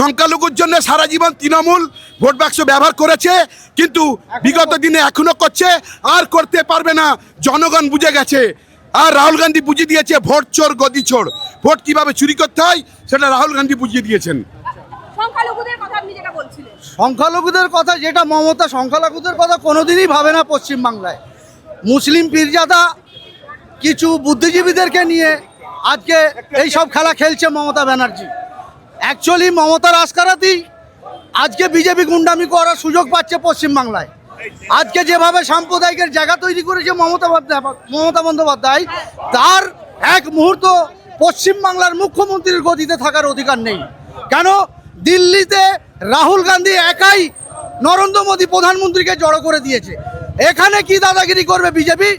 সংখ্যালঘুর জন্য সারা জীবন তৃণমূল ভোট বাক্স ব্যবহার করেছে কিন্তু বিগত দিনে এখনও করছে আর করতে পারবে না। জনগণ বুঝে গেছে। আর রাহুল গান্ধী বুঝিয়ে দিয়েছে ভোট চোর গদি চোর। ভোট কীভাবে চুরি করতে হয় সেটা রাহুল গান্ধী বুঝিয়ে দিয়েছেন। সংখ্যালঘুদের কথা যেটা বলছিলেন। সংখ্যালঘুদের কথা যেটা মমতা সংখ্যালঘুদের কথা কোনোদিনই ভাবে না পশ্চিমবাংলায়। মুসলিম পীরজাদা কিছু বুদ্ধিজীবীদেরকে নিয়ে আজকে এই সব খেলা খেলছে মমতা ব্যানার্জি। অ্যাকচুয়ালি মমতার আস্কারাতেই আজকে বিজেপি গুন্ডামি করার সুযোগ পাচ্ছে পশ্চিমবাংলায়। আজকে যেভাবে সাম্প্রদায়িকের জায়গা তৈরি করেছে মমতা মমতা বন্দ্যোপাধ্যায়, তার এক মুহূর্ত পশ্চিমবাংলার মুখ্যমন্ত্রীর গতিতে থাকার অধিকার নেই। কেন? দিল্লিতে রাহুল গান্ধী একাই নরেন্দ্র মোদী প্রধানমন্ত্রীকে জড়ো করে দিয়েছে। এখানে কি দাদাগিরি করবে বিজেপি?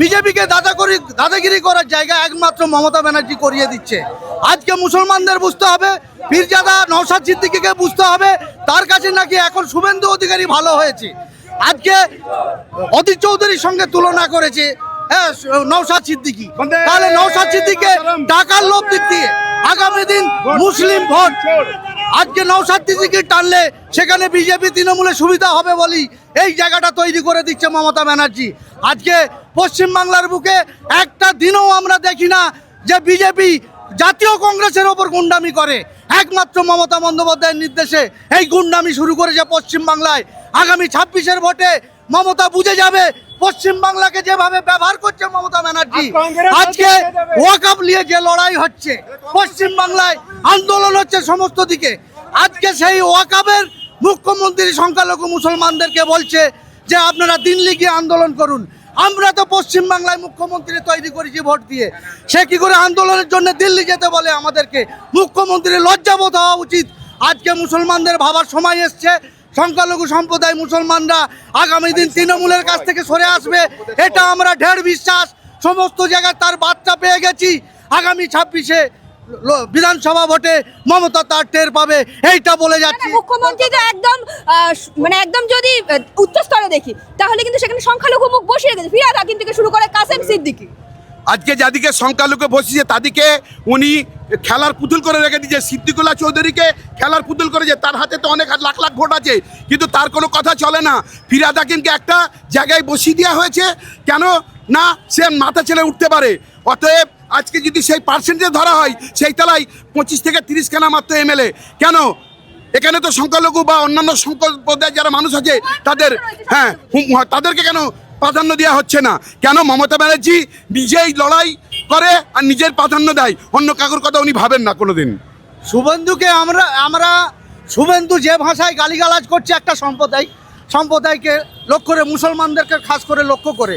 বিজেপিকে দাদাগিরি দাদাগিরি করার জায়গা একমাত্র মমতা ব্যানার্জি করিয়ে দিচ্ছে। আজকে মুসলমানদের বুঝতে হবে পীরজাদা নৌসাদ সিদ্দিকিকে বুঝতে হবে তার কাছে নাকি এখন শুভেন্দু অধিকারী ভালো হয়েছে। আজকে অধীর চৌধুরীর সঙ্গে তুলনা করেছে হ্যাঁ নৌসাদ সিদ্দিকি। তাহলে নৌসাদ সিদ্দিকে টাকার লোভ দিক দিয়ে আগামী দিন মুসলিম ভোট। আজকে নৌসাদ সিদ্দিকি টানলে সেখানে বিজেপি তৃণমূলের সুবিধা হবে বলি এই জায়গাটা তৈরি করে দিচ্ছে মমতা ব্যানার্জি। আজকে পশ্চিমবাংলার বুকে একটা দিনও আমরা দেখি না যে বিজেপি জাতীয় কংগ্রেসের ওপর গুন্ডামি করে। একমাত্র মমতা বন্দ্যোপাধ্যায়ের নির্দেশে এই গুন্ডামি শুরু করেছে পশ্চিমবাংলায়। আগামী ছাব্বিশের ভোটে মমতা বুঝে যাবে পশ্চিমবাংলাকে যেভাবে ব্যবহার করছে মমতা ব্যানার্জি আজকে ওয়াকাপ নিয়ে যে লড়াই হচ্ছে পশ্চিমবাংলায় আন্দোলন হচ্ছে সমস্ত দিকে। আজকে সেই ওয়াকাবের মুখ্যমন্ত্রী সংখ্যালঘু মুসলমানদেরকে বলছে যে আপনারা দিল্লি গিয়ে আন্দোলন করুন। আমরা তো পশ্চিমবাংলায় মুখ্যমন্ত্রী তৈরি করেছি ভোট দিয়ে। সে কি করে আন্দোলনের জন্য দিল্লি যেতে বলে আমাদেরকে? মুখ্যমন্ত্রীর লজ্জাবোধ হওয়া উচিত। আজকে মুসলমানদের ভাবার সময় এসছে। সংখ্যালঘু সম্প্রদায় মুসলমানরা আগামী দিন তৃণমূলের কাছ থেকে সরে আসবে। এটা আমরা ঢের বিশ্বাস। সমস্ত জায়গায় তার বার্তা পেয়ে গেছি। আগামী ছাব্বিশে বিধানসভা ভোটে মমতা তার টের পাবে। এইটা বলে যাচ্ছে। মুখ্যমন্ত্রী তো একদম মানে একদম যদি আহ, উচ্চ স্তরে দেখি তাহলে কিন্তু সেখানে সংখ্যালঘু মুখ বসিয়ে রেখেছে। ফিরাদ হাকিম থেকে শুরু করে কাসেম সিদ্দিকি। আজকে যাদিকে সংখ্যালঘু বসিয়েছে তাদিকে উনি খেলার পুতুল করে রেখে দিয়েছে। সিদ্দিকুল্লাহ চৌধুরীকে খেলার পুতুল করেছে। তার হাতে তো অনেক লাখ লাখ ভোট আছে, কিন্তু তার কোনো কথা চলে না। ফিরাদ হাকিমকে একটা জায়গায় বসিয়ে দেওয়া হয়েছে, কেন না সে মাথা ছেড়ে উঠতে পারে? অতএব আজকে যদি সেই পার্সেন্টেজ ধরা হয়, সেই তলায় পঁচিশ থেকে তিরিশ খানা মাত্র এমএলএ কেন? এখানে তো সংখ্যালঘু বা অন্যান্য সম্প্রদায়ের যারা মানুষ আছে, তাদের হ্যাঁ তাদেরকে কেন প্রাধান্য দেওয়া হচ্ছে না। কেন মমতা ব্যানার্জি নিজেই লড়াই করে আর নিজের প্রাধান্য দেয়? অন্য কাকুর কথা উনি ভাবেন না কোনোদিন। শুভেন্দুকে আমরা আমরা, শুভেন্দু যে ভাষায় গালিগালাজ করছে একটা সম্প্রদায়, সম্প্রদায়কে লক্ষ্য করে, মুসলমানদেরকে খাস করে লক্ষ্য করে।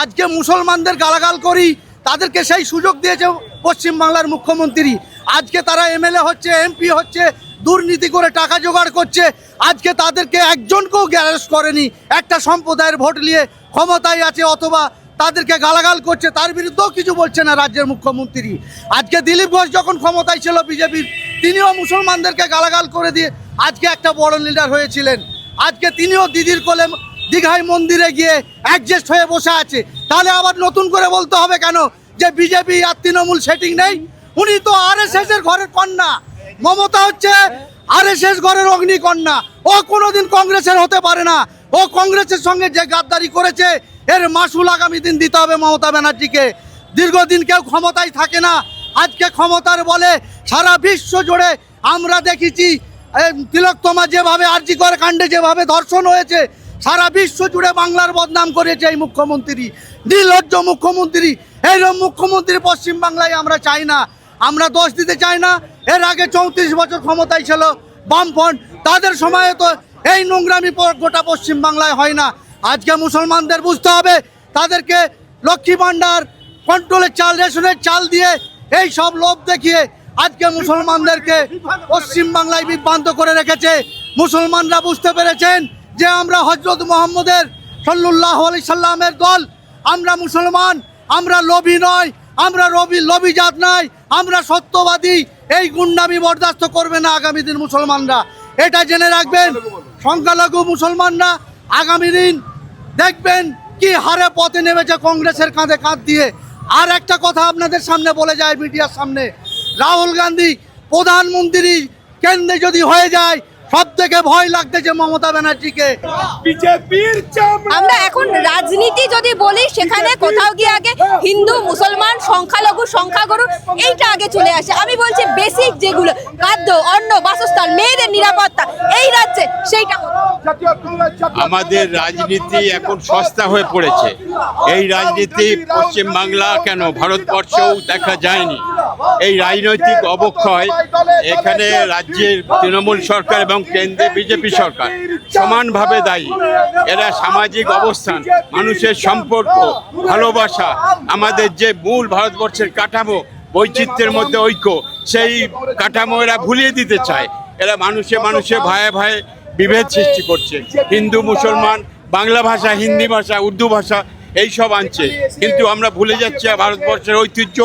আজকে মুসলমানদের গালাগাল করি, তাদেরকে সেই সুযোগ দিয়েছে পশ্চিমবাংলার মুখ্যমন্ত্রী। আজকে তারা এমএলএ হচ্ছে, এমপি হচ্ছে, দুর্নীতি করে টাকা জোগাড় করছে। আজকে তাদেরকে একজনকেও গ্যারেজ করেনি। একটা সম্প্রদায়ের ভোট নিয়ে ক্ষমতায় আছে অথবা তাদেরকে গালাগাল করছে, তার বিরুদ্ধেও কিছু বলছে না রাজ্যের মুখ্যমন্ত্রী। আজকে দিলীপ ঘোষ যখন ক্ষমতায় ছিল বিজেপির, তিনিও মুসলমানদেরকে গালাগাল করে দিয়ে আজকে একটা বড় লিডার হয়েছিলেন। আজকে তিনিও দিদির কোলে দীঘায় মন্দিরে গিয়ে অ্যাডজাস্ট হয়ে বসে আছে। তাহলে আবার নতুন করে বলতে হবে কেন যে বিজেপি আর তৃণমূল সেটিং নেই? উনি তো আর এস এর ঘরের কন্যা। মমতা হচ্ছে আর এস এস ঘরের অগ্নিকন্যা। ও কোনোদিন কংগ্রেসের হতে পারে না। ও কংগ্রেসের সঙ্গে যে গাদ্দারি করেছে, এর মাসুল আগামী দিন দিতে হবে মমতা ব্যানার্জিকে। দীর্ঘদিন কেউ ক্ষমতায় থাকে না। আজকে ক্ষমতার বলে সারা বিশ্ব জুড়ে আমরা দেখেছি এই তিলোত্তমা যেভাবে আরজি করে কাণ্ডে যেভাবে ধর্ষণ হয়েছে, সারা বিশ্ব জুড়ে বাংলার বদনাম করেছে এই মুখ্যমন্ত্রী। নির্লজ্জ মুখ্যমন্ত্রী। এইরকম মুখ্যমন্ত্রী পশ্চিমবাংলায় আমরা চাই না। আমরা দোষ দিতে চাই না। এর আগে চৌত্রিশ বছর ক্ষমতায় ছিল বামফ্রন্ট। তাদের সময়ে তো এই নোংরামি গোটা পশ্চিমবাংলায় হয় না। আজকে মুসলমানদের বুঝতে হবে, তাদেরকে লক্ষ্মী ভাণ্ডার কন্ট্রোলের চাল রেশনের চাল দিয়ে এই সব লোভ দেখিয়ে আজকে মুসলমানদেরকে পশ্চিমবাংলায় বিভ্রান্ত করে রেখেছে। মুসলমানরা বুঝতে পেরেছেন যে আমরা হজরত মোহাম্মদের সাল্লাহ আলি সাল্লামের দল। আমরা মুসলমান, আমরা লোভী নয়। আমরা রবি লোভী জাত নয় আমরা সত্যবাদী, এই গুন্ডামি বরদাস্ত করবে না আগামী দিন মুসলমানরা। এটা জেনে রাখবেন, সংখ্যালঘু মুসলমানরা আগামী দিন দেখবেন কি হারে পথে নেমেছে কংগ্রেসের কাঁধে কাঁধ দিয়ে। আর একটা কথা আপনাদের সামনে বলে যায় মিডিয়ার সামনে। রাহুল গান্ধী প্রধানমন্ত্রী কেন্দ্রে যদি হয়ে যায় সব থেকে ভয় লাগতেছে মমতা ব্যানার্জিকে। বিজেপির আমরা এখন রাজনীতি যদি বলি সেখানে কোথাও গিয়ে আগে হিন্দু মুসলমান সংখ্যালঘু সংখ্যাগুরু এইটা আগে চলে আসে। আমি বলছি বেসিক যেগুলো খাদ্য অন্ন বাসস্থান মেয়েদের নিরাপত্তা এই রাজ্যে সেইটা আমাদের রাজনীতি এখন সস্তা হয়ে পড়েছে। এই রাজনীতি পশ্চিম বাংলা কেন ভারতবর্ষেও দেখা যায়নি। এই রাজনৈতিক অবক্ষয় এখানে রাজ্যের তৃণমূল সরকার এবং কেন্দ্রে বিজেপি সরকার সমানভাবে দায়ী। এরা সামাজিক অবস্থান, মানুষের সম্পর্ক, ভালোবাসা, আমাদের যে মূল ভারতবর্ষের কাঠামো, বৈচিত্র্যের মধ্যে ঐক্য, সেই কাঠামো এরা ভুলিয়ে দিতে চায়। এরা মানুষে মানুষে ভাইয়ে ভাইয়ে বিভেদ সৃষ্টি করছে। হিন্দু, মুসলমান, বাংলা ভাষা, হিন্দি ভাষা, উর্দু ভাষা এই সব আনছে। কিন্তু আমরা ভুলে যাচ্ছি ভারতবর্ষের ঐতিহ্য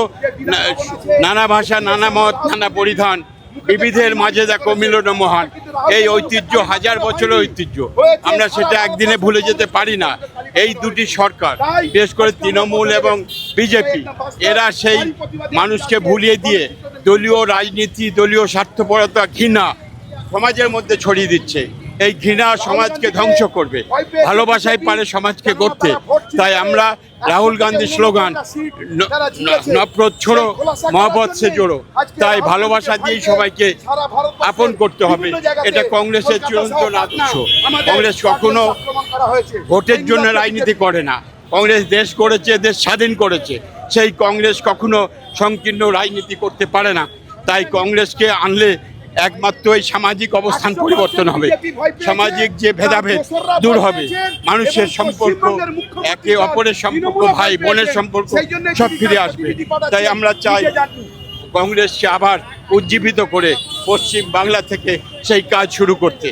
নানা ভাষা, নানা মত, নানা পরিধান, বিবিধের মাঝে দেখো মিলন মহান এই ঐতিহ্য, হাজার বছরের ঐতিহ্য। আমরা সেটা একদিনে ভুলে যেতে পারি না। এই দুটি সরকার, বিশেষ করে তৃণমূল এবং বিজেপি, এরা সেই মানুষকে ভুলিয়ে দিয়ে দলীয় রাজনীতি, দলীয় স্বার্থপরতা ঘৃণা সমাজের মধ্যে ছড়িয়ে দিচ্ছে। এই ঘৃণা সমাজকে ধ্বংস করবে, ভালোবাসাই পারে সমাজকে গড়তে। তাই আমরা রাহুল গান্ধী স্লোগান নফরত ছোড়ো, মহব্বত সে জোড়ো। তাই ভালোবাসা দিয়েই সবাইকে আপন করতে হবে। এটা কংগ্রেসের চিরন্তন আদর্শ কংগ্রেস কখনো ভোটের জন্য রাজনীতি করে না। কংগ্রেস দেশ করেছে, দেশ স্বাধীন করেছে। সেই কংগ্রেস কখনো সংকীর্ণ রাজনীতি করতে পারে না। তাই কংগ্রেসকে আনলে একমাত্র এই সামাজিক অবস্থান পরিবর্তন হবে। সামাজিক যে ভেদাভেদ দূর হবে। মানুষের সম্পর্ক একে অপরের সম্পর্ক ভাই বোনের সম্পর্ক সব ফিরে আসবে। তাই আমরা চাই কংগ্রেসকে আবার উজ্জীবিত করে পশ্চিম বাংলা থেকে সেই কাজ শুরু করতে।